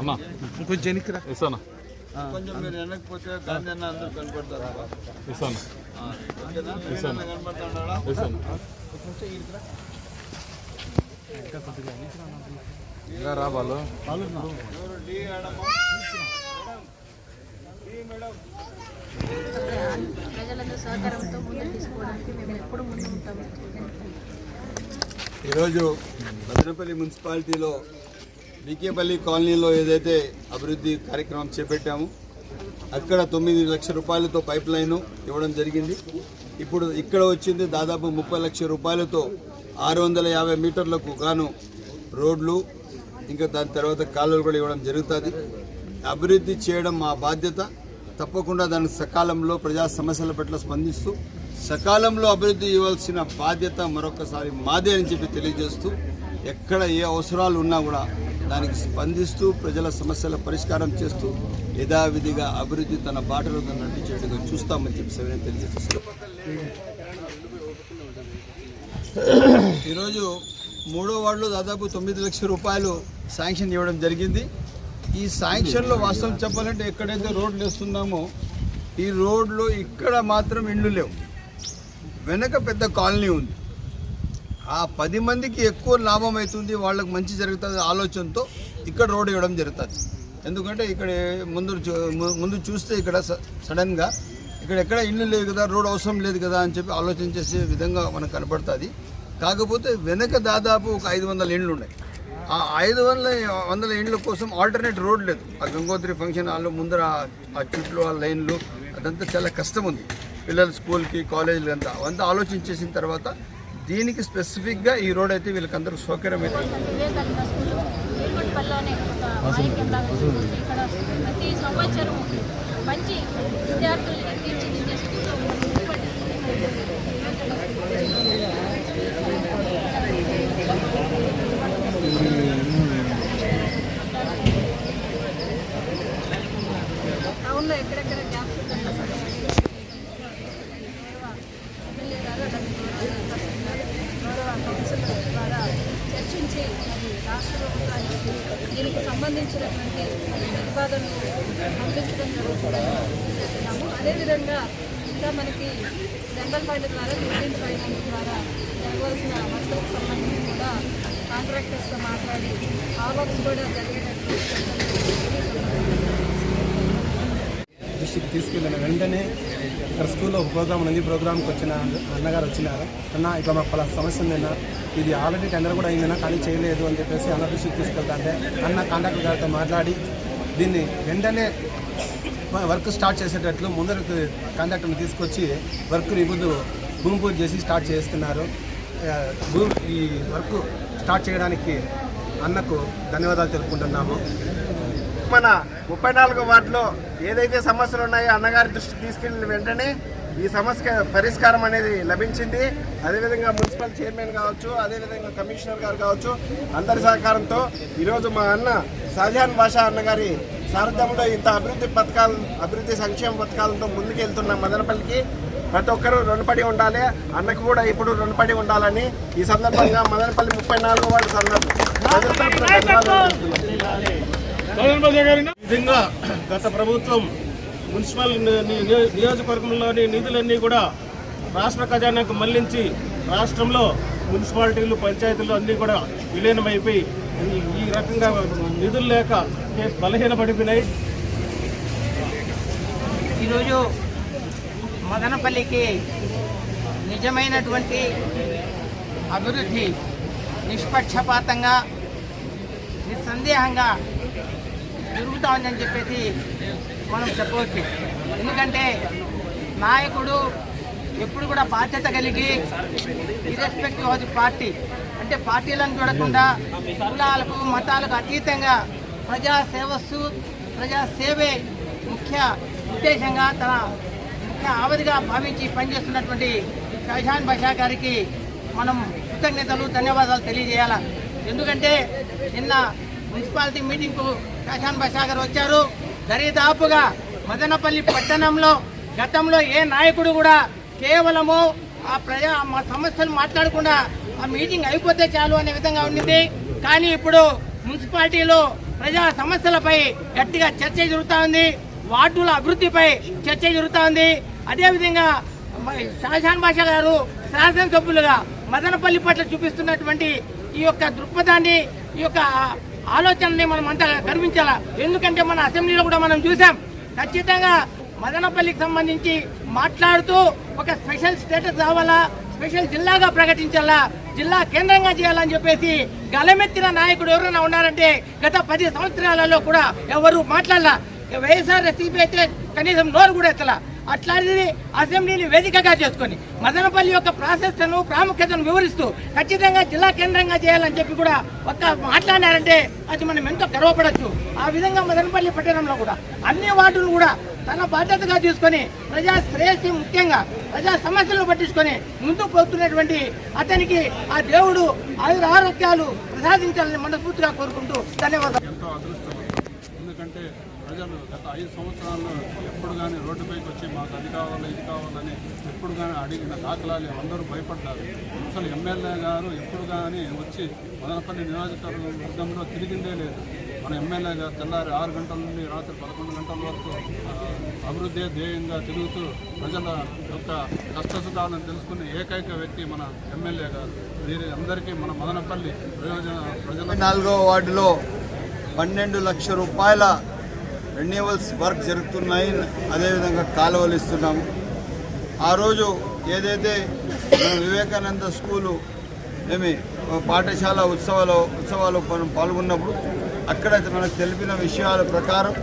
అమ్మా. కొంచెం వెనక్కిరా ఇస్తానా? కొంచెం మీరు వెనకపోతే గాంధీ అన్న అందరూ కనపడతారు ఇస్తాను? ఇస్తాను? ఇంకా రా ప్రజలందరూ సహకారంతో ముందుకు తీసుకోవడానికి మేము ఎప్పుడు ముందు ఉంటాము. ఈరోజు భద్రపల్లి మున్సిపాలిటీలో బీకేపల్లి కాలనీలో ఏదైతే అభివృద్ధి కార్యక్రమం చేపట్టాము అక్కడ తొమ్మిది లక్షల రూపాయలతో పైప్ లైను ఇవ్వడం జరిగింది. ఇప్పుడు ఇక్కడ వచ్చింది దాదాపు ముప్పై లక్షల రూపాయలతో ఆరు వందల యాభై మీటర్లకు గాను రోడ్లు ఇంకా దాని తర్వాత కాలువలు కూడా ఇవ్వడం జరుగుతుంది. అభివృద్ధి చేయడం మా బాధ్యత. తప్పకుండా దాని సకాలంలో ప్రజా సమస్యల పట్ల స్పందిస్తూ సకాలంలో అభివృద్ధి ఇవ్వాల్సిన బాధ్యత మరొకసారి మాదే అని చెప్పి తెలియజేస్తూ ఎక్కడ ఏ అవసరాలు ఉన్నా కూడా దానికి స్పందిస్తూ ప్రజల సమస్యల పరిష్కారం చేస్తూ యథావిధిగా అభివృద్ధి తన బాటలో తను నడిచేట్టుగా చూస్తామని చెప్పి సవినయం తెలియజేస్తున్నాం. ఈరోజు మూడో వార్డులో దాదాపు తొమ్మిది లక్షల రూపాయలు శాంక్షన్ ఇవ్వడం జరిగింది. ఈ శాంక్షన్లో వాస్తవం చెప్పాలంటే ఎక్కడైతే రోడ్లు వేస్తున్నామో ఈ రోడ్లు ఇక్కడ మాత్రం ఇండ్లు లేవు. వెనక పెద్ద కాలనీ ఉంది. ఆ పది మందికి ఎక్కువ లాభం అవుతుంది వాళ్ళకి మంచి జరుగుతుంది ఆలోచనతో ఇక్కడ రోడ్ ఇవ్వడం జరుగుతుంది. ఎందుకంటే ఇక్కడ ముందు చూ- ముందు చూస్తే ఇక్కడ స- సడన్గా ఇక్కడ ఎక్కడ ఇల్లు లేదు కదా రోడ్ అవసరం లేదు కదా అని చెప్పి ఆలోచన చేసే విధంగా మనకు కనపడుతుంది. కాకపోతే వెనక దాదాపు ఒక ఐదు వందల ఇండ్లు ఉన్నాయి. ఆ ఐదు వందల వందల ఇండ్ల కోసం ఆల్టర్నేట్ రోడ్ లేదు. ఆ గంగోత్రి ఫంక్షన్ హాల్లో ముందర ఆ చుట్టూ ఆ లైన్లు అదంతా చాలా కష్టం ఉంది. పిల్లల స్కూల్కి కాలేజీలు అంతా. అవంతా ఆలోచన చేసిన తర్వాత దీనికి స్పెసిఫిక్గా ఈ రోడ్ అయితే వీళ్ళకందరూ సౌకర్యం అయితే వివేకానంద స్కూల్. ఏర్పడిపల్లిలోనే ఒక మాణిక్యం లాగా స్కూల్ ఉంది. ఇక్కడ ప్రతి సంవత్సరం మంచి విద్యార్థుల్ని తీర్చిదిద్దే స్కూల్లో మున్సిపల్ టౌన్లో ఎక్కడెక్కడ గ్యాప్స్ ఉన్నాయో ఎమ్మెల్యే గారు అలాగే గౌరవ కౌన్సిలర్ ద్వారా చర్చించి మరి రాష్ట్ర ప్రభుత్వానికి దీనికి సంబంధించినటువంటి ప్రతిపాదనలు పంపించడం జరుగుతుందని అదేవిధంగా ఇంకా మనకి జనరల్ ఫండ్ ద్వారా యూనియన్ ఫైనాన్స్ ద్వారా జరగవలసిన వర్కులకు సంబంధించి కూడా కాంట్రాక్టర్స్తో మాట్లాడి ఆ వర్క్స్ కూడా జరిగేటట్లు దృష్టికి తీసుకెళ్ళిన వెంటనే ఇక్కడ స్కూల్లో ఒక ప్రోగ్రామ్ ఉంది ప్రోగ్రామ్కి వచ్చిన అన్నగారు వచ్చినారు. అన్న ఇక మాకు పలా సమస్య ఉందన్నా. ఇది ఆల్రెడీ టెండర్ కూడా అయిందన్న కానీ చేయలేదు అని చెప్పేసి అన్న దృష్టికి తీసుకెళ్తా అంటే అన్న కాంట్రాక్టర్ గారితో మాట్లాడి దీన్ని వెంటనే వర్క్ స్టార్ట్ చేసేటట్లు ముందరకు కాంట్రాక్టర్ని తీసుకొచ్చి వర్క్ ఇప్పుడు భూమి పూజ చేసి స్టార్ట్ చేస్తున్నారు. భూమి ఈ వర్క్ స్టార్ట్ చేయడానికి అన్నకు ధన్యవాదాలు తెలుపుకుంటున్నాము. మన ముప్పై నాలుగు వార్డులో ఏదైతే సమస్యలు ఉన్నాయో అన్నగారి దృష్టికి తీసుకెళ్ళిన వెంటనే ఈ సమస్య పరిష్కారం అనేది లభించింది. అదేవిధంగా మున్సిపల్ చైర్మన్ కావచ్చు అదేవిధంగా కమిషనర్ గారు కావచ్చు అందరి సహకారంతో ఈరోజు మా అన్న షాజహాన్ బాషా అన్నగారి సారథ్యంలో ఇంత అభివృద్ధి పథకాలు అభివృద్ధి సంక్షేమ పథకాలతో ముందుకెళ్తున్న మదనపల్లికి ప్రతి ఒక్కరూ రుణపడి ఉండాలి. అన్నకు కూడా ఇప్పుడు రుణపడి ఉండాలని ఈ సందర్భంగా మదనపల్లి ముప్పై నాలుగు వార్డు సందర్భం విధంగా గత ప్రభుత్వం మున్సిపల్ నియోజకవర్గంలోని నిధులన్నీ కూడా రాష్ట్ర ఖజానాకు మళ్ళించి రాష్ట్రంలో మున్సిపాలిటీలు పంచాయతీలు అన్నీ కూడా విలీనమైపోయి ఈ- ఈ రకంగా నిధులు లేక బలహీనపడిపోయినాయి. ఈరోజు మదనపల్లికి నిజమైనటువంటి అభివృద్ధి నిష్పక్షపాతంగా నిస్సందేహంగా జరుగుతూ ఉందని చెప్పేసి మనం చెప్పవచ్చు. ఎందుకంటే నాయకుడు ఎప్పుడు కూడా బాధ్యత కలిగి ఇరెస్పెక్టివ్ ఆఫ్ ది పార్టీ అంటే పార్టీలను చూడకుండా కులాలకు మతాలకు అతీతంగా ప్రజా సేవస్సు ప్రజా సేవే ముఖ్య ఉద్దేశంగా తన ముఖ్య ఆవధిగా భావించి పనిచేస్తున్నటువంటి షాజాన్ బాషా గారికి మనం కృతజ్ఞతలు ధన్యవాదాలు తెలియజేయాల? ఎందుకంటే నిన్న మున్సిపాలిటీ మీటింగ్కు షాజహాన్ బాషా గారు వచ్చారు. దరిదాపుగా మదనపల్లి పట్టణంలో గతంలో ఏ నాయకుడు కూడా కేవలము ఆ ప్రజా మా సమస్యలు మాట్లాడకుండా ఆ మీటింగ్ అయిపోతే చాలు అనే విధంగా ఉండింది. కానీ ఇప్పుడు మున్సిపాలిటీలో ప్రజా సమస్యలపై గట్టిగా చర్చ జరుగుతూ ఉంది. వార్డుల అభివృద్ధిపై చర్చ జరుగుతూ ఉంది. అదేవిధంగా షాజాన్ బాషా గారు శాసనసభ్యులుగా మదనపల్లి పట్ల చూపిస్తున్నటువంటి ఈ యొక్క దృక్పథాన్ని ఈ యొక్క ఆలోచనని మనం అంతా గర్వించాలా? ఎందుకంటే మన అసెంబ్లీలో కూడా మనం చూసాం ఖచ్చితంగా మదనపల్లికి సంబంధించి మాట్లాడుతూ ఒక స్పెషల్ స్టేటస్ రావాలా స్పెషల్ జిల్లాగా ప్రకటించాలా జిల్లా కేంద్రంగా చేయాలని చెప్పేసి గలమెత్తిన నాయకుడు ఎవరైనా ఉన్నారంటే గత పది సంవత్సరాలలో కూడా ఎవరు మాట్లాడాల? వైఎస్ఆర్ ఎస్సీపీ అయితే కనీసం నోరు కూడా ఎత్తలా? అట్లాంటిది అసెంబ్లీని వేదికగా చేసుకొని మదనపల్లి యొక్క ప్రాశస్త్యను ప్రాముఖ్యతను వివరిస్తూ ఖచ్చితంగా జిల్లా కేంద్రంగా చేయాలని చెప్పి కూడా ఒక్క మాట్లాడారంటే అది మనం ఎంతో గర్వపడచ్చు. ఆ విధంగా మదనపల్లి పట్టణంలో కూడా అన్ని వార్డులు కూడా తన బాధ్యతగా తీసుకొని ప్రజా శ్రేయస్సు ముఖ్యంగా ప్రజా సమస్యలను పట్టించుకొని ముందుకు పోతున్నటువంటి అతనికి ఆ దేవుడు ఆయుర ఆరోగ్యాలు ప్రసాదించాలని మనస్ఫూర్తిగా కోరుకుంటూ ధన్యవాదాలు. ప్రజలు గత ఐదు సంవత్సరాల్లో ఎప్పుడు కానీ రోడ్డుపైకి వచ్చి మాకు అది కావాలి ఇది కావాలని ఎప్పుడు కానీ అడిగిన దాఖలాలు అందరూ భయపడ్డారు. అసలు ఎమ్మెల్యే గారు ఎప్పుడు కానీ వచ్చి మదనపల్లి నియోజకవర్గంలో తిరిగిందే లేదు. మన ఎమ్మెల్యే గారు తెల్లారి ఆరు గంటల నుండి రాత్రి పదకొండు గంటల వరకు అభివృద్ధి ధ్యేయంగా తిరుగుతూ ప్రజల యొక్క కష్టసుఖాలను తెలుసుకునే ఏకైక వ్యక్తి మన ఎమ్మెల్యే గారు. వీరి అందరికీ మన మదనపల్లి ప్రయోజన ప్రజల నాలుగో వార్డులో పన్నెండు లక్షల రూపాయల రెన్యూవల్స్ వర్క్ జరుగుతున్నాయి. అదేవిధంగా కాలువలు ఇస్తున్నాము ఆ రోజు ఏదైతే మేము వివేకానంద స్కూలు ఏమి పాఠశాల ఉత్సవాలు ఉత్సవాలు మనం పాల్గొన్నప్పుడు అక్కడ మనకు తెలిపిన విషయాల ప్రకారం